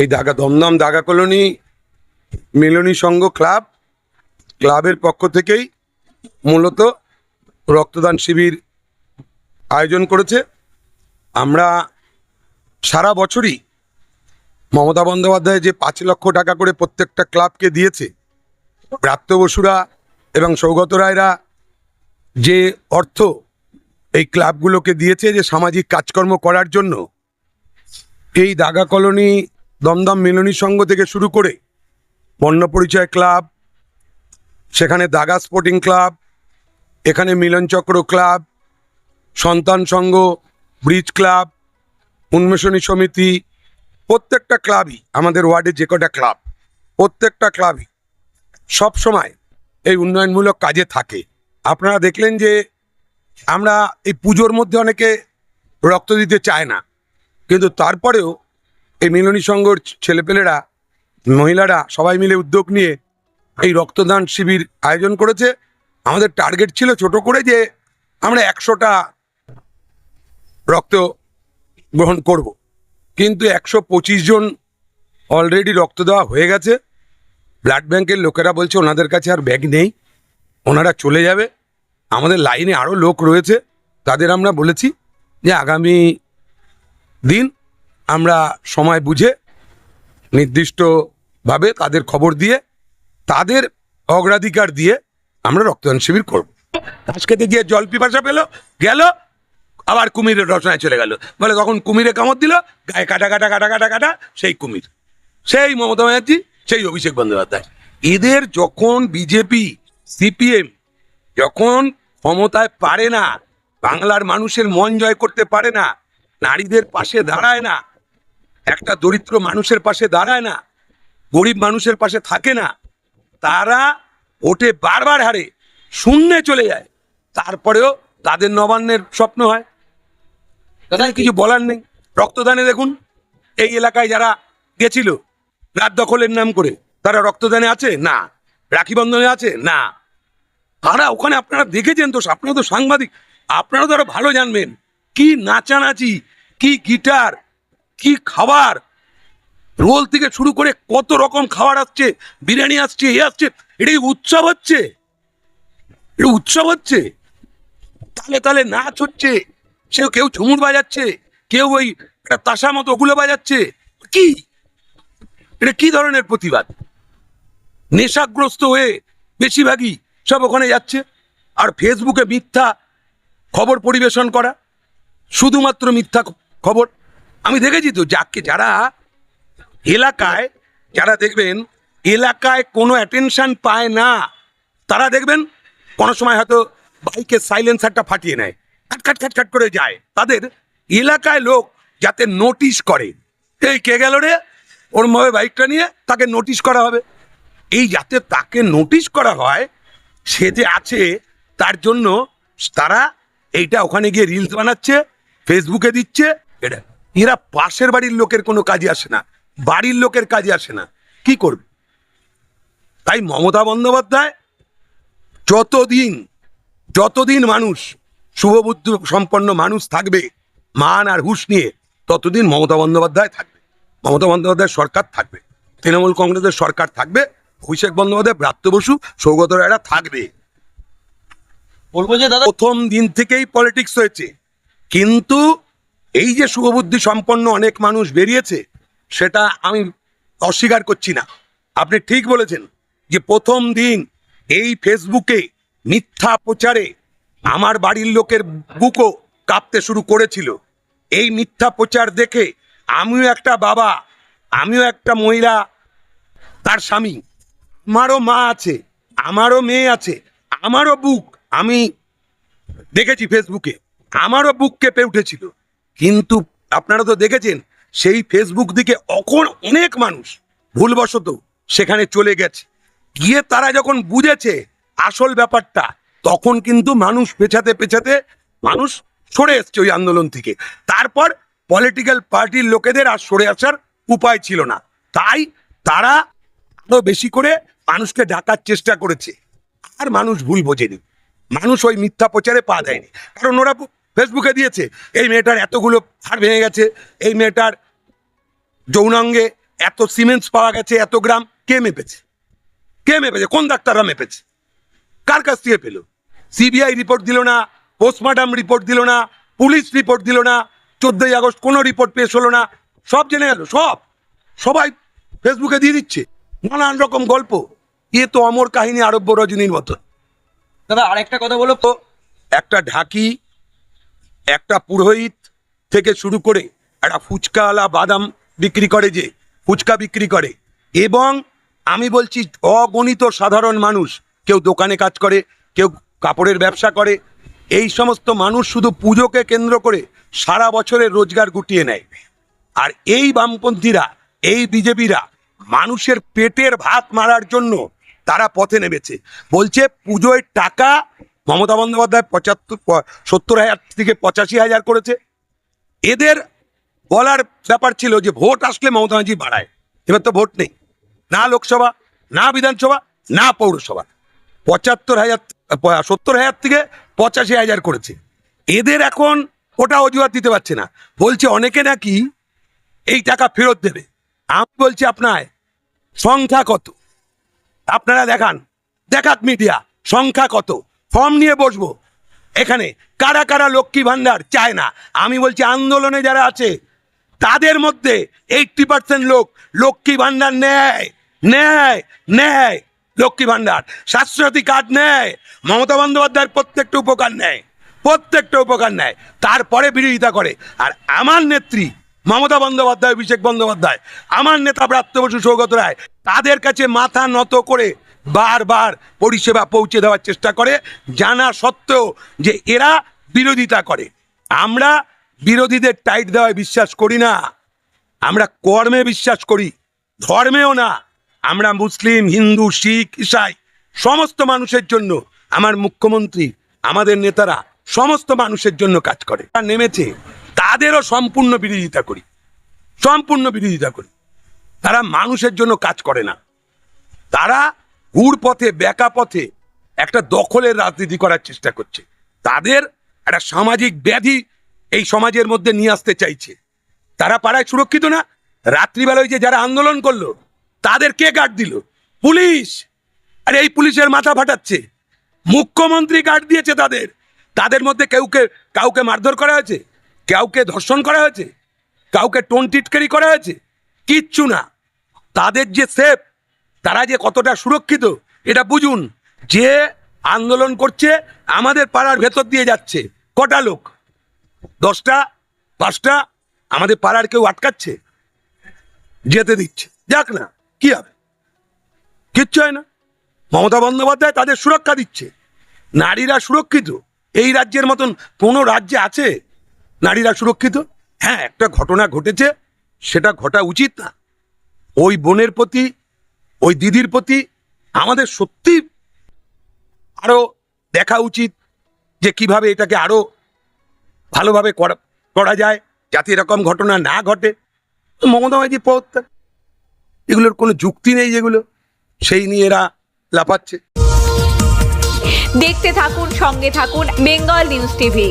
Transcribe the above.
এই দাগা দমদম দাগা কলোনি মিলনী সংঘ ক্লাব, ক্লাবের পক্ষ থেকেই মূলত রক্তদান শিবির আয়োজন করেছে। আমরা সারা বছরই মমতা বন্দ্যোপাধ্যায় যে পাঁচ লক্ষ টাকা করে প্রত্যেকটা ক্লাবকে দিয়েছে প্রাপ্ত বসুরা এবং সৌগত রায়রা যে অর্থ এই ক্লাবগুলোকে দিয়েছে যে সামাজিক কাজকর্ম করার জন্য, এই দাগা কলোনি দমদম মিলনী সংঘ থেকে শুরু করে বন্য পরিচয় ক্লাব, সেখানে দাগা স্পোর্টিং ক্লাব, এখানে মিলনচক্র ক্লাব, সন্তান সংঘ, ব্রিজ ক্লাব, উন্মেষণী সমিতি, প্রত্যেকটা ক্লাবই আমাদের ওয়ার্ডে যে কটা ক্লাব, প্রত্যেকটা ক্লাবই সব সময় এই উন্নয়নমূলক কাজে থাকে। আপনারা দেখলেন যে আমরা এই পুজোর মধ্যে অনেকে রক্ত দিতে চায় না, কিন্তু তারপরেও এই মিলনী সংঘর ছেলেপেলেরা, মহিলারা সবাই মিলে উদ্যোগ নিয়ে এই রক্তদান শিবির আয়োজন করেছে। আমাদের টার্গেট ছিল ছোট করে যে আমরা একশোটা রক্ত গ্রহণ করব। কিন্তু একশো পঁচিশ জন অলরেডি রক্ত দেওয়া হয়ে গেছে। ব্লাড ব্যাংকের লোকেরা বলছে ওনাদের কাছে আর ব্যাগ নেই। ওনারা চলে যাবে। আমাদের লাইনে আরও লোক রয়েছে। তাদের আমরা বলেছি যে আগামী দিন আমরা সময় বুঝে, নির্দিষ্টভাবে তাদের খবর দিয়ে, তাদের অগ্রাধিকার দিয়ে আমরা রক্তদান শিবির করব। ঘাস খেতে গিয়ে জল পিপাসা পেল, গেল, আবার কুমিরের রচনায় চলে গেল। বলে তখন কুমিরে কামড় দিল, গায়ে কাটা কাটা কাটা কাটা কাটা, সেই কুমির। সেই মমতা ব্যানার্জি, সেই অভিষেক বন্দ্যোপাধ্যায়। এদের যখন বিজেপি, সিপিএম যখন ক্ষমতায় পারে না, বাংলার মানুষের মন জয় করতে পারে না, নারীদের পাশে দাঁড়ায় না একটা দরিদ্র মানুষের পাশে দাঁড়ায় না গরিব মানুষের পাশে থাকে না তারা ওটে বারবার হারে শূন্যে চলে যায়। তারপরেও তাদের নবান্নের স্বপ্ন হয়। তাদের কিছু বলার নেই? রক্তদানে দেখুন এই এলাকায় যারা গেছিল রাত দখলের নাম করে তারা রক্তদানে আছে? না। রাখি বন্ধনে আছে? না। তারা ওখানে আপনারা দেখেছেন তো আপনারা তো সাংবাদিক আপনারা তো আরও ভালো জানবেন। কি নাচানাচি কি গিটার কি খাবার? রোল থেকে শুরু করে কত রকম খাবার আসছে, বিরিয়ানি আসছে, এ আসছে এটা কি উৎসব হচ্ছে। এটা উৎসব হচ্ছে। তালে তালে নাচ হচ্ছে। সে কেউ ঝুমুর বাজাচ্ছে, কেউ ওই একটা তাসা মতো ওগুলো বাজাচ্ছে। কি? এটা কি ধরনের প্রতিবাদ? নেশাগ্রস্ত হয়ে বেশিরভাগই সব ওখানে যাচ্ছে। আর ফেসবুকে মিথ্যা খবর পরিবেশন করা, শুধুমাত্র মিথ্যা খবর। আমি দেখেছি তো, যাকে যারা এলাকায়, যারা দেখবেন, এলাকায় কোনো অ্যাটেনশন পায় না, তারা দেখবেন, কোনো সময় হয়তো বাইকের সাইলেন্সারটা ফাটিয়ে নেয় খাট খাট খাট করে যায়। তাদের এলাকায় লোক যাতে নোটিশ করে, এই কে গেল রে? ওর মবে বাইকটা নিয়ে তাকে নোটিশ করা হবে। এই যাতে তাকে নোটিশ করা হয়, সে যে আছে, তার জন্য তারা এইটা ওখানে গিয়ে রিলস বানাচ্ছে ফেসবুকে দিচ্ছে, এটা। এরা পাশের বাড়ির লোকের কোনো কাজে আসে না বাড়ির লোকের কাজে আসে না। কি করবে? তাই মমতা বন্দ্যোপাধ্যায় যতদিন যতদিন মানুষ শুভবুদ্ধি সম্পন্ন মানুষ থাকবে মান আর হুশ নিয়ে ততদিন মমতা বন্দ্যোপাধ্যায় থাকবে। মমতা বন্দ্যোপাধ্যায়ের সরকার থাকবে তৃণমূল কংগ্রেসের সরকার থাকবে অভিষেক বন্দ্যোপাধ্যায় ব্রাত্য বসু সৌগত রায়রা থাকবে। বলব যে দাদা প্রথম দিন থেকেই পলিটিক্স হয়েছে কিন্তু এই যে শুভবুদ্ধি সম্পন্ন অনেক মানুষ বেরিয়েছে, সেটা আমি অস্বীকার করছি না। আপনি ঠিক বলেছেন যে প্রথম দিন এই ফেসবুকে মিথ্যা প্রচারে আমার বাড়ির লোকের বুকও কাঁপতে শুরু করেছিল। এই মিথ্যা প্রচার দেখে আমিও একটা বাবা, আমিও একটা মহিলা, তার স্বামী, আমারও মা আছে, আমারও মেয়ে আছে, আমারও বুক আমি দেখেছি ফেসবুকে, আমারও বুক কেঁপে উঠেছিল। কিন্তু আপনারা তো দেখেছেন, সেই ফেসবুক দিকে অখন অনেক মানুষ ভুলবশত সেখানে চলে গেছে। গিয়ে তারা যখন বুঝেছে আসল ব্যাপারটা, তখন কিন্তু মানুষ পেছাতে পেছাতে মানুষ সরে এসছে ওই আন্দোলন থেকে। তারপর পলিটিক্যাল পার্টির লোকেদের আর সরে আসার উপায় ছিল না। তাই তারা আরও বেশি করে মানুষকে ডাকার চেষ্টা করেছে। আর মানুষ ভুল বোঝেনি। মানুষ ওই মিথ্যা প্রচারে পা দেয়নি। কারণ ওরা ফেসবুকে দিয়েছে এই মেয়েটার এতগুলো হাড় ভেঙে গেছে এই মেয়েটার যৌনাঙ্গে এত সিমেন্টস পাওয়া গেছে এত গ্রাম কে মেপেছে? কে মেপেছে? কোন ডাক্তাররা মেপেছে? কার কাছ থেকে পেল? সিবিআই রিপোর্ট দিল না পোস্টমর্টম রিপোর্ট দিল না পুলিশ রিপোর্ট দিল না চোদ্দই আগস্ট কোনো রিপোর্ট পেশ হলো না সব জেনে গেল সব। সবাই ফেসবুকে দিয়ে দিচ্ছে। নানান রকম গল্প। এ তো অমর কাহিনী আরব্য রজনীর মতো দাদা আরেকটা কথা বলো তো। একটা ঢাকি একটা পুরোহিত থেকে শুরু করে একটা ফুচকাওয়ালা বাদাম বিক্রি করে যে, ফুচকা বিক্রি করে। এবং আমি বলছি, অগণিত সাধারণ মানুষ, কেউ দোকানে কাজ করে, কেউ কাপড়ের ব্যবসা করে, এই সমস্ত মানুষ শুধু পুজোকে কেন্দ্র করে সারা বছরের রোজগার গুটিয়ে নেয়। আর এই বামপন্থীরা, এই বিজেপিরা মানুষের পেটের ভাত মারার জন্য তারা পথে নেমেছে। বলছে, পুজোয় টাকা মমতা বন্দ্যোপাধ্যায় পঁচাত্তর সত্তর হাজার থেকে পঁচাশি হাজার করেছে। এদের বলার ব্যাপার ছিল যে ভোট আসলে মমতা ব্যানার্জি বাড়ায়। এবার তো ভোট নেই। না লোকসভা, না বিধানসভা, না পৌরসভা। পঁচাত্তর হাজার সত্তর হাজার থেকে পঁচাশি হাজার করেছে। এদের এখন ওটা অজুহাত দিতে পারছে না। বলছে অনেকে নাকি এই টাকা ফেরত দেবে। আমি বলছি আপনার সংখ্যা কত? আপনারা দেখান। দেখাক মিডিয়া, সংখ্যা কত? ফর্ম নিয়ে বসবো। এখানে কারা কারা লক্ষ্মী ভান্ডার চায় না? আমি বলছি, আন্দোলনে যারা আছে, তাদের মধ্যে এইটটি পার্সেন্ট লোক লক্ষ্মী ভান্ডার নেয়। নেয় নেয় লক্ষ্মী ভান্ডার। স্বাস্থ্যসাথী কার্ড নেয়। মমতা বন্দ্যোপাধ্যায়ের প্রত্যেকটা উপকার নেয়। প্রত্যেকটা উপকার নেয়। তারপরে বিরোধিতা করে। আর আমার নেত্রী মমতা বন্দ্যোপাধ্যায়, অভিষেক বন্দ্যোপাধ্যায়, আমার নেতা ব্রাত্য বসু সৌগত রায়, তাদের কাছে মাথা নত করে বারবার পরিষেবা পৌঁছে দেওয়ার চেষ্টা করে, জানা সত্ত্বেও যে এরা বিরোধিতা করে। আমরা বিরোধীদের টাইট দেওয়ায় বিশ্বাস করি না। আমরা কর্মে বিশ্বাস করি, ধর্মেও না। আমরা মুসলিম, হিন্দু, শিখ, ইসাই, সমস্ত মানুষের জন্য আমার মুখ্যমন্ত্রী, আমাদের নেতারা সমস্ত মানুষের জন্য কাজ করে। তারা নেমেছে, তাদেরও সম্পূর্ণ বিরোধিতা করি। সম্পূর্ণ বিরোধিতা করি। তারা মানুষের জন্য কাজ করে না। তারা হুড় পথে, বেকা পথে একটা দখলের রাজনীতি করার চেষ্টা করছে। তাদের একটা সামাজিক ব্যাধি এই সমাজের মধ্যে নিয়ে আসতে চাইছে। তারা পাড়ায় সুরক্ষিত না। রাত্রিবেলায় যে যারা আন্দোলন করল, তাদের কে গার্ড দিল? পুলিশ! আর এই পুলিশের মাথা ফাটাচ্ছে। মুখ্যমন্ত্রী গার্ড দিয়েছে তাদের। তাদের মধ্যে কেউকে কাউকে মারধর করা হয়েছে? কাউকে ধর্ষণ করা হয়েছে? কাউকে টোন টিটকারি করা হয়েছে? কিচ্ছু না। তাদের যে সেফ তারা যে কতটা সুরক্ষিত, এটা বুঝুন। যে আন্দোলন করছে, আমাদের পাড়ার ভেতর দিয়ে যাচ্ছে। কটা লোক? দশটা, পাঁচটা? আমাদের পাড়ার কেউ আটকাচ্ছে? যেতে দিচ্ছে। যাক না, কি হবে? কিচ্ছু হয় না। মমতা বন্দ্যোপাধ্যায় তাদের সুরক্ষা দিচ্ছে। নারীরা সুরক্ষিত। এই রাজ্যের মতন কোনো রাজ্যে আছে নারীরা সুরক্ষিত? হ্যাঁ একটা ঘটনা ঘটেছে। সেটা ঘটা উচিত না। ওই বোনের প্রতি ওই দিদির প্রতি আমাদের সত্যি আরও দেখা উচিত যে কীভাবে এটাকে আরও ভালোভাবে করা যায়, যাতে এরকম ঘটনা না ঘটে। মমতা ব্যানার্জি এগুলোর কোনো যুক্তি নেই যেগুলো, সেই নিয়ে এরা লাফাচ্ছে। দেখতে থাকুন, সঙ্গে থাকুন, বেঙ্গল নিউজ টিভি।